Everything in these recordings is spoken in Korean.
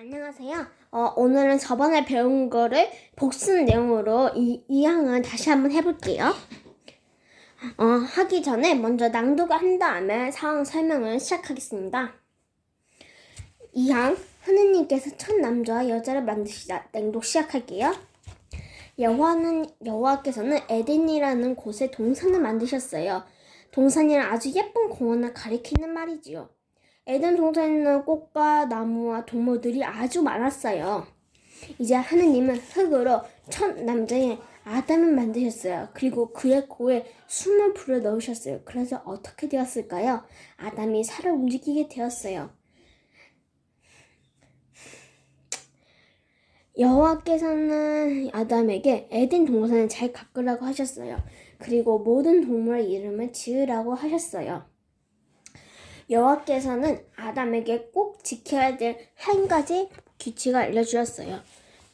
안녕하세요. 어, 오늘은 저번에 배운 거를 복습 내용으로 이, 이 항은 다시 한번 해볼게요. 어, 하기 전에 먼저 낭독을 한 다음에 상황 설명을 시작하겠습니다. 이 항, 하느님께서 첫 남자와 여자를 만드시다. 낭독 시작할게요. 여호와는 여호와께서는 에덴이라는 곳에 동산을 만드셨어요. 동산이란 아주 예쁜 공원을 가리키는 말이지요. 에덴 동산에는 꽃과 나무와 동물들이 아주 많았어요. 이제 하느님은 흙으로 첫 남자인 아담을 만드셨어요. 그리고 그의 코에 숨을 불어 넣으셨어요. 그래서 어떻게 되었을까요? 아담이 살을 움직이게 되었어요. 여호와께서는 아담에게 에덴 동산을 잘 가꾸라고 하셨어요. 그리고 모든 동물의 이름을 지으라고 하셨어요. 여호와께서는 아담에게 꼭 지켜야 될 한 가지 규칙을 알려주었어요.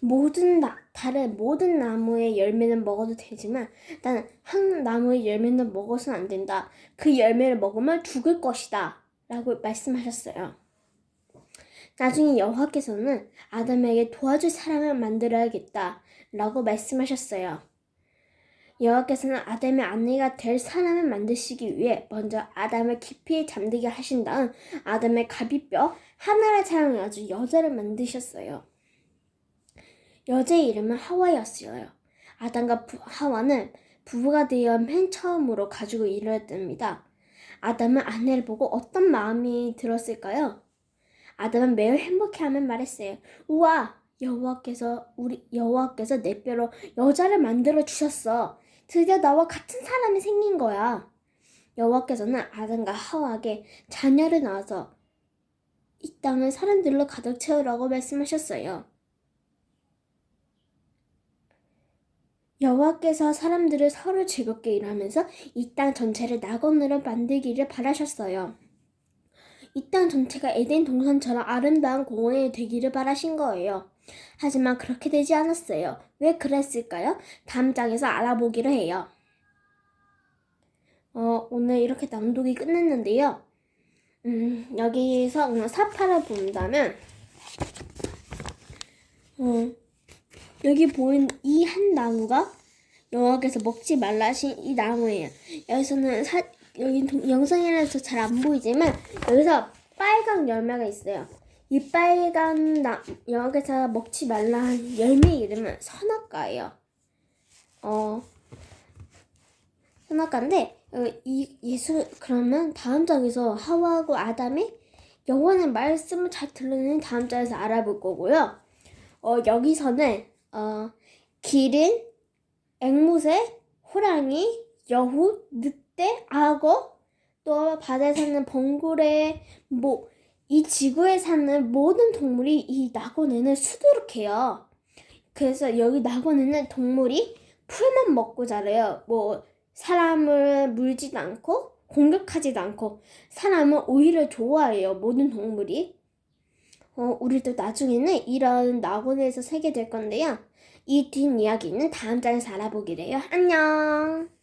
모든 나, 다른 모든 나무의 열매는 먹어도 되지만 단 한 나무의 열매는 먹어서는 안 된다. 그 열매를 먹으면 죽을 것이다. 라고 말씀하셨어요. 나중에 여호와께서는 아담에게 도와줄 사람을 만들어야겠다. 라고 말씀하셨어요. 여호와께서는 아담의 아내가 될 사람을 만드시기 위해 먼저 아담을 깊이 잠들게 하신 다음 아담의 가비뼈 하나를 사용해가지고 여자를 만드셨어요. 여자의 이름은 하와였어요. 아담과 부- 하와는 부부가 되어 맨 처음으로 가지고 이르렀답니다. 아담은 아내를 보고 어떤 마음이 들었을까요? 아담은 매우 행복해하며 말했어요. 우와, 여호와께서 우리 여호와께서 내 뼈로 여자를 만들어 주셨어. 드디어 나와 같은 사람이 생긴 거야. 여호와께서는 아담과 하와에게 자녀를 낳아서 이 땅을 사람들로 가득 채우라고 말씀하셨어요. 여호와께서 사람들을 서로 즐겁게 일하면서 이 땅 전체를 낙원으로 만들기를 바라셨어요. 이 땅 전체가 에덴 동산처럼 아름다운 공원이 되기를 바라신 거예요. 하지만 그렇게 되지 않았어요. 왜 그랬을까요? 다음 장에서 알아보기로 해요. 어, 오늘 이렇게 낭독이 끝났는데요. 음, 여기서 오늘 사파를 본다면, 어, 여기 보이는 이한 나무가 여호와께서 먹지 말라 하신 이 나무예요. 여기서는 사, 여기 동- 영상이라서 잘 안 보이지만 여기서 빨간 열매가 있어요. 이 빨간 나, 여기서 먹지 말라 한 열매 이름은 선악과예요. 어, 선악과인데 어, 이 예수 그러면 다음 장에서 하와하고 아담이 여호와의 말씀을 잘 들으는 다음 장에서 알아볼 거고요. 어, 여기서는 어, 기린, 앵무새, 호랑이, 여우, 늑 대, 악어, 또 바다에 사는 범고래, 뭐, 이 지구에 사는 모든 동물이 이 낙원에는 수두룩해요. 그래서 여기 낙원에는 동물이 풀만 먹고 자라요. 뭐, 사람을 물지도 않고, 공격하지도 않고, 사람은 오히려 좋아해요. 모든 동물이. 어, 우리도 나중에는 이런 낙원에서 살게 될 건데요. 이 뒷이야기는 다음 장에서 알아보기로 해요. 안녕!